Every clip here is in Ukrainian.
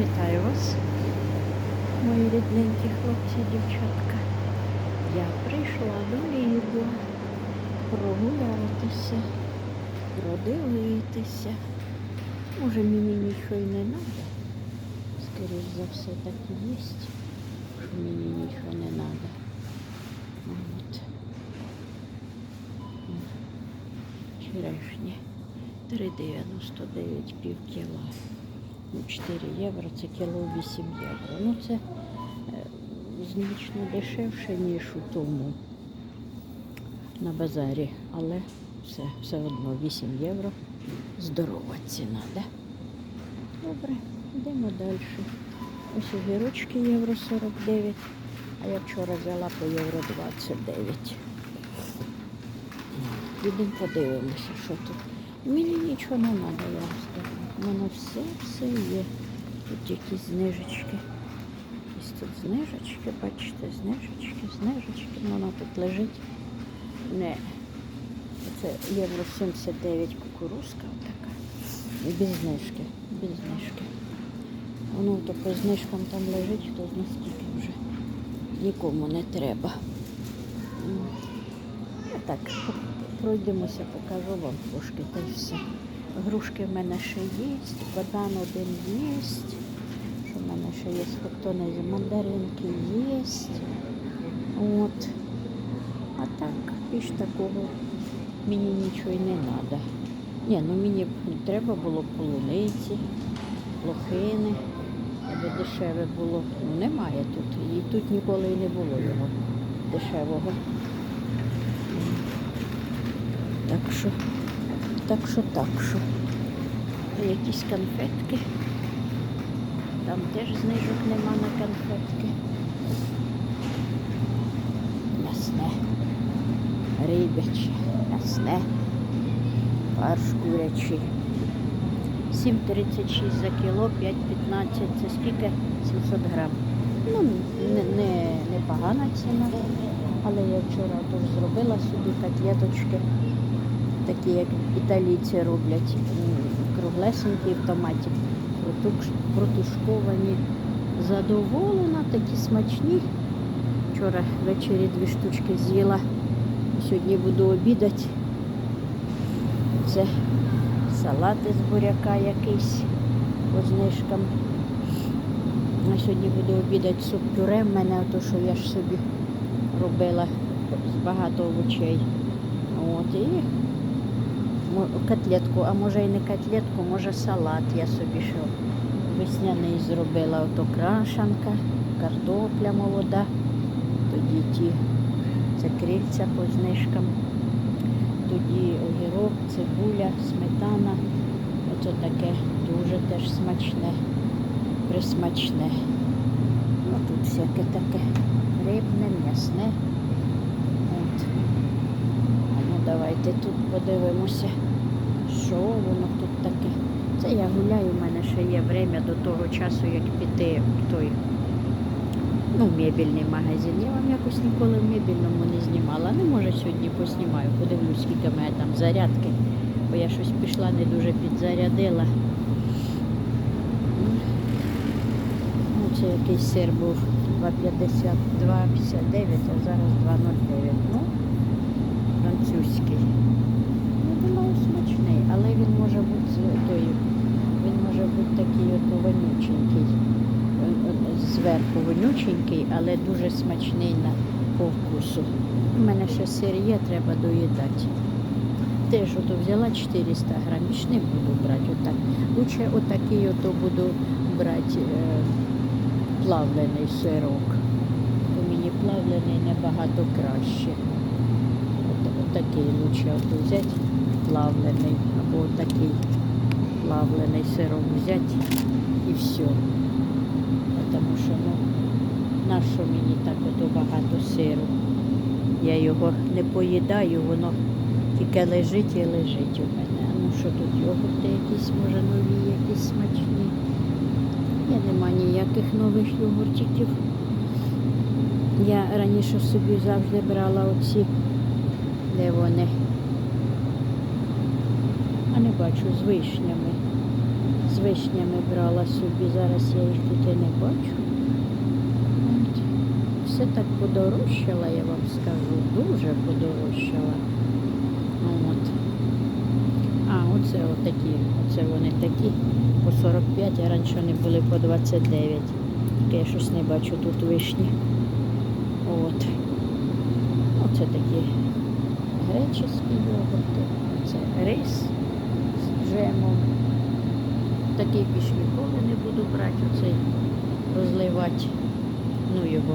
Вітаю вас, мої рідненькі хлопці дівчатка. Я прийшла до Ліду прогулятися, продивитися. Може мені нічого й не треба. Скоріш за все так і є, що мені нічого не треба. От. Черешні 3,99 пів кіла. Ну, 4 євро, це кіло 8 євро. Ну це е, значно дешевше, ніж у тому на базарі, але все, все одно 8 євро. Здорова ціна, да? Добре, йдемо далі. Ось огірочки євро 49, а я вчора взяла по євро 29. Підемо подивимося, що тут. Мені нічого не треба, я вам. У мене все, все є. Тут якісь знижечки. Якісь тут знижечки, бачите, знижечки, знижечки. Ну, Вона тут лежить. Не. Це євро 79 кукурузка така. Без знижки, без знижки. Воно то по знижкам там лежить, хто зна скільки вже. Нікому не треба. М. Так, пройдемося, покажу вам трошки та й все. Грушки в мене ще є, бадан один є. Що в мене ще є, хто не знає, мандаринки є. От. А так, більш такого мені нічого не треба. Ні, ну мені треба було полуниці, лохини, аби дешеве було. Ну немає тут. І тут ніколи і не було його дешевого. Так що, так що, так що. Якісь конфетки. Там теж знижок нема на конфетки. М'ясне. Рибяче, м'ясне. Фарш курячий. 7,36 за кіло, 5,15. Це скільки? 700 грам. Ну, не, не, непогана ціна. Але я вчора теж зробила собі котлеточки, такі, як італійці роблять, круглесенькі в томаті, протушковані. Задоволена, такі смачні. Вчора ввечері дві штучки з'їла. Сьогодні буду обідати. Це салати з буряка якийсь по знижкам. А сьогодні буду обідати суп пюре. В мене то, що я ж собі робила з багато овочей. От, і котлетку, а може і не котлетку, може салат я собі ще весняний зробила. Ото крашанка, картопля молода, тоді ті це по знижкам, тоді огірок, цибуля, сметана. Оце таке дуже теж смачне, присмачне. Ну, тут всяке таке рибне, м'ясне. От. А ну давайте тут подивимося, що воно тут таке. Це я гуляю, у мене ще є время до того часу, як піти в той ну, мебільний магазин. Я вам якось ніколи в мебільному не знімала. Ну, може, сьогодні поснімаю, подивлюсь, скільки в мене там зарядки, бо я щось пішла, не дуже підзарядила. Ну, це якийсь сир був 2,50, 2,59, а зараз 2,09. Ну, французький. Я думаю, смачний, але він може бути той, він може бути такий от вонюченький. Е, Зверху вонюченький, але дуже смачний на по вкусу. У мене ще сир є, треба доїдати. Теж ото взяла 400 грам, більш не буду брати отак. Лучше отакий ото буду брати е, плавлений сирок. Бо мені плавлений набагато краще. От, отакий лучше ото взяти плавлений, або отакий плавлений сирок взяти і все. Тому що ну, нащо мені так ото багато сиру? Я його не поїдаю, воно тільки лежить і лежить у мене. А ну що тут йогурти якісь, може нові, якісь смачні. Я нема ніяких нових йогуртиків. Я раніше собі завжди брала оці, де вони. А не бачу з вишнями. З вишнями брала собі, зараз я їх тут і не бачу. Все так подорожчало, я вам скажу, дуже подорожчало. Ну, От. А, оце отакі, оце вони такі по 45, а раніше вони були по 29. Тільки я щось не бачу тут вишні. От. Оце такі греческі йогурти. Це рис з джемом. Такий більш ніколи не буду брати, оцей розливати. Ну його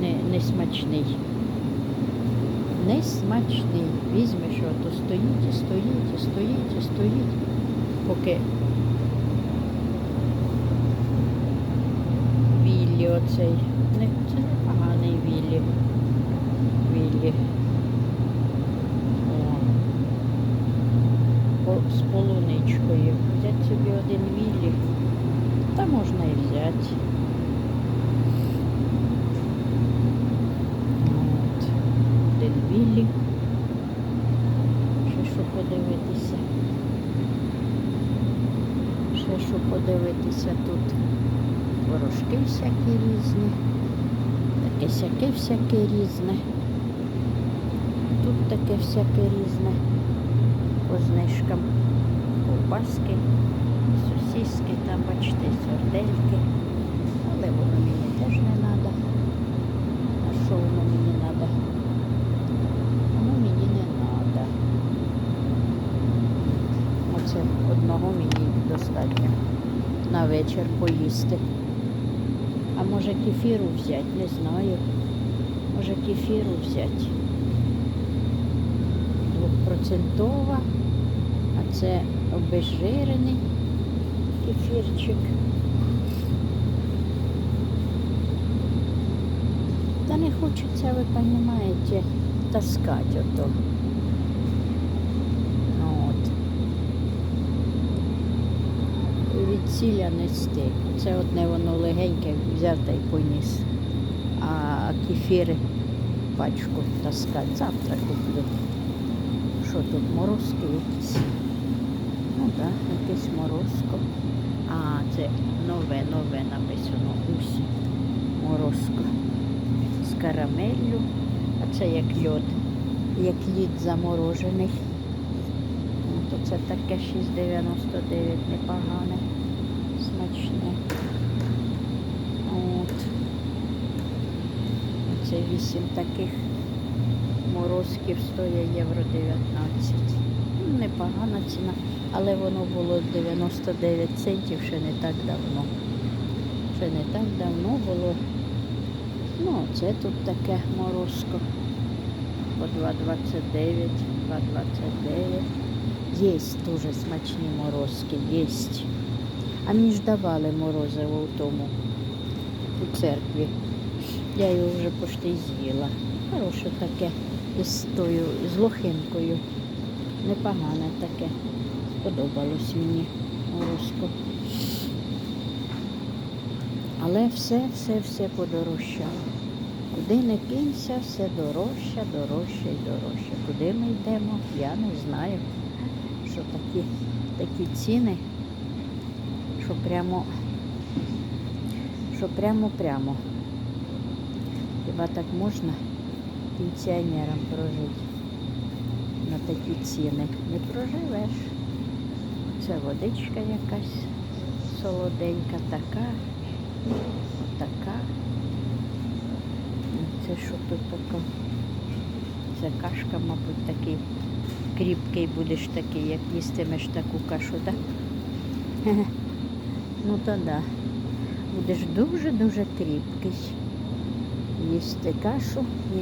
не, не смачний. Не смачний. Візьмеш, то стоїть і стоїть, і стоїть, і стоїть, поки Віллі оцей. Це не поганий Віллі. Віллі. О. По- З полуничкою. Взяти собі один Віллі. Та можна і взяти. От. Один Віллі. Ще що подивитися. Ще що подивитися тут. Ворожки всякі різні. Таке сяке всяке різне. Тут таке всяке різне. По знижкам. Ковбаски, сосиски, там, бачите, сардельки. Але воно мені теж не треба. А що воно мені треба? Воно мені не треба. Оце одного мені достатньо на вечір поїсти. А може кефіру взяти, не знаю. Може кефіру взяти. Двохпроцентова, а це обезжирений кефірчик. Та не хочеться, ви розумієте, таскати ото. От. Від ціля нести. Це одне воно легеньке взяв та й поніс. А кефіри пачку таскати. Завтра куплю. Що тут, морозки якісь? Ну так, да, якесь морозко. А, це нове, нове написано. Усі. Морозко. З карамеллю. А це як льод. Як лід заморожений. Ну, то це таке 6,99 непогане, смачне. От. Це 8 таких морозків стоїть євро 19. Ну, Непогана ціна, але воно було 99 центів ще не так давно. Ще не так давно було. Ну, це тут таке морозко. По 2,29, 2,29. Є дуже смачні морозки, є. А мені ж давали морозиво у тому, у церкві. Я його вже почти з'їла. Хороше таке із тою, з лохинкою. Непогане таке. Сподобалось мені морозко. Але все, все, все подорожчало. Куди не кинься, все дорожче, дорожче і дорожче. Куди ми йдемо, я не знаю. Що такі, такі ціни, що прямо, що прямо-прямо. Хіба так можна пенсіонерам прожити на такі ціни? Не проживеш. Це водичка якась солоденька, така, така. Це що тут таке? Це кашка, мабуть, такий кріпкий будеш такий, як їстимеш таку кашу, так? Ну то да. Будеш дуже-дуже кріпкий. Їсти кашу і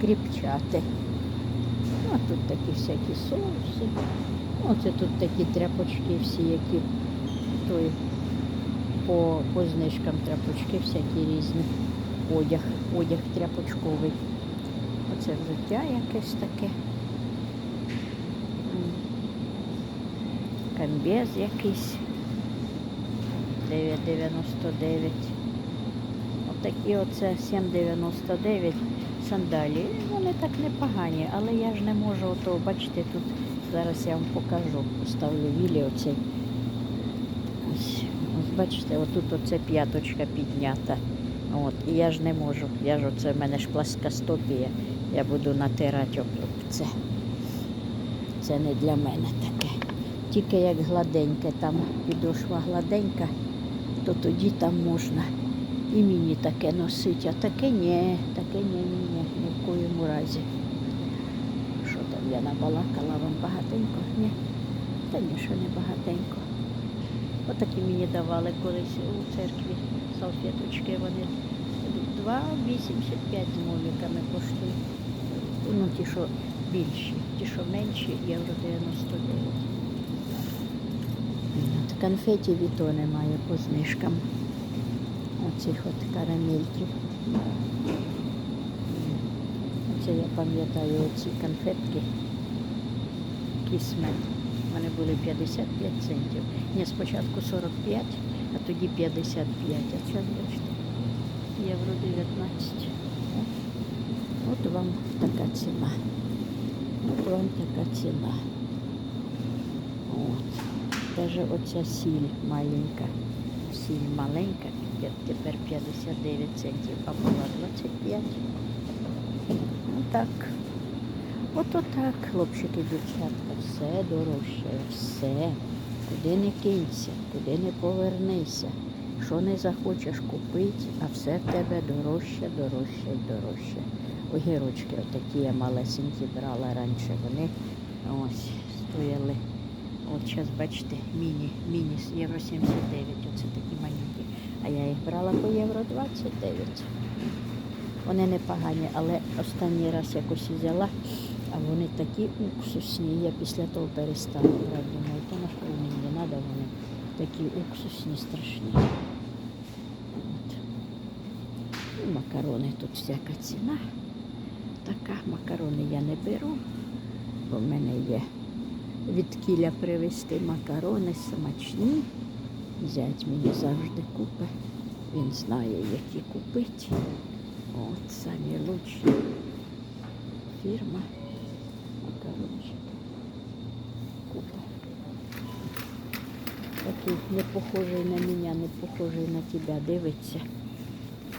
кріпчати. Ну, а тут такі всякі соуси. Оце тут такі тряпочки всі, які той, по, по знижкам тряпочки всякі різні. Одяг, одяг тряпочковий. Оце взуття якесь таке. М. Комбез якийсь. 9,99. Отакі оце 7,99 сандалії. Вони так непогані, але я ж не можу, ото, бачите, тут зараз я вам покажу. Поставлю вілі оцей. бачите, отут оце п'яточка піднята. От, і я ж не можу. Я ж оце в мене ж пласкостопія. Я буду натирати об це. Це не для мене таке. Тільки як гладеньке, там підошва гладенька, то тоді там можна і мені таке носити, а таке ні, ні, ні, ні, ні в коєму разі. Що там я набалакала вам багатенько? Ні. Та ні, що не багатенько. Отакі мені давали колись у церкві салфеточки. Вони 2,85 з моліками коштують. Ну, ті, що більші, ті, що менші, євро 99. От конфеті і то немає по знижкам. Оцих от карамельків. Оце я пам'ятаю оці конфетки. Кісмет. Вони були 55 центів. Ні, спочатку 45, а тоді 55. А зараз бачите, євро 19. От вам така ціна. От вам така ціна. От. Даже оця сіль маленька. Сіль маленька, тепер 59 центів, а була 25. Отак. Ото так, хлопчики, дівчатка, все дорожче, все. Куди не кинься, куди не повернися. Що не захочеш купити, а все в тебе дорожче, дорожче і дорожче. Огірочки отакі я малесенькі брала раніше. Вони ось стояли. От зараз бачите, міні, міні євро 79, оце такі маленькі. А я їх брала по євро 29. Вони непогані, але останній раз якось взяла, а вони такі уксусні. Я після того перестала брати. Думаю, то на мені не треба, вони такі уксусні, страшні. І макарони тут всяка ціна. Така макарони я не беру, бо в мене є від кіля привезти макарони смачні. Зять мені завжди купить. Він знає, які купити. От самі лучші фірма макарончики. Купа. Такий не похожий на мене, не похожий на тебе, дивиться.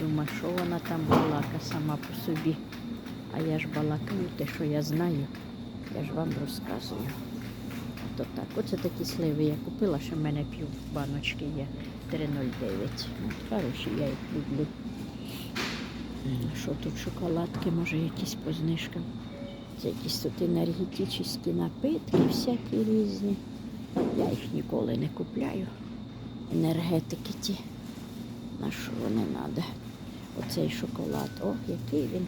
Думаю, що вона там балака сама по собі. А я ж балакаю те, що я знаю. Я ж вам розказую. То так. Оце такі сливи я купила, що в мене пів баночки є 3,09. От, Хороші, я їх люблю. Що тут шоколадки, може якісь по знижкам. Це якісь тут енергетичні напитки всякі різні. Я їх ніколи не купляю. Енергетики ті. На що вони треба? Оцей шоколад. О, який він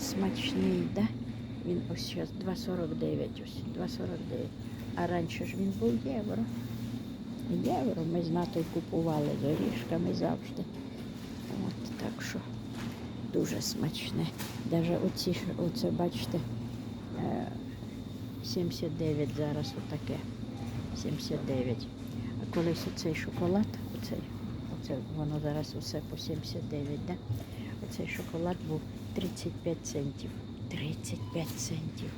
смачний, да? Він ось зараз 2,49 ось, 2,49. А раніше ж він був євро. Євро ми з натою купували з орішками завжди. От так що дуже смачне. Даже оці, оце, бачите, е, 79 зараз отаке. 79. А колись оцей шоколад, оцей, оце воно зараз усе по 79, да? Оцей шоколад був 35 центів. 35 центів.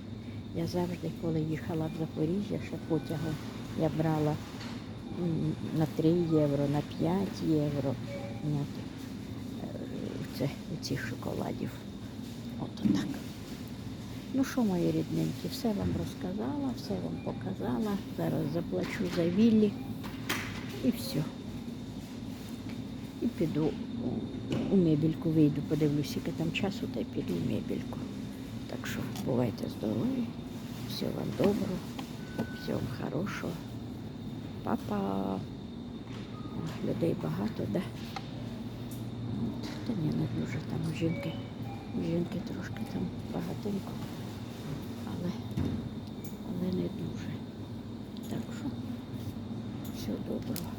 Я завжди, коли їхала в Запоріжжя, ще потягом, я брала на 3 євро, на 5 євро. На, е, це, цих шоколадів. От так. Ну що, мої рідненькі, все вам розказала, все вам показала. Зараз заплачу за віллі і все. І піду у- у мебельку вийду, подивлюся, яке там часу, та й піду в мебельку. Так що бувайте здорові, всього вам доброго, всього вам хорошого. Папа. Людей багато, да? Та ні, не дуже там жінки. Жінки трошки там багатенько, але, але не дуже. Так що всього доброго.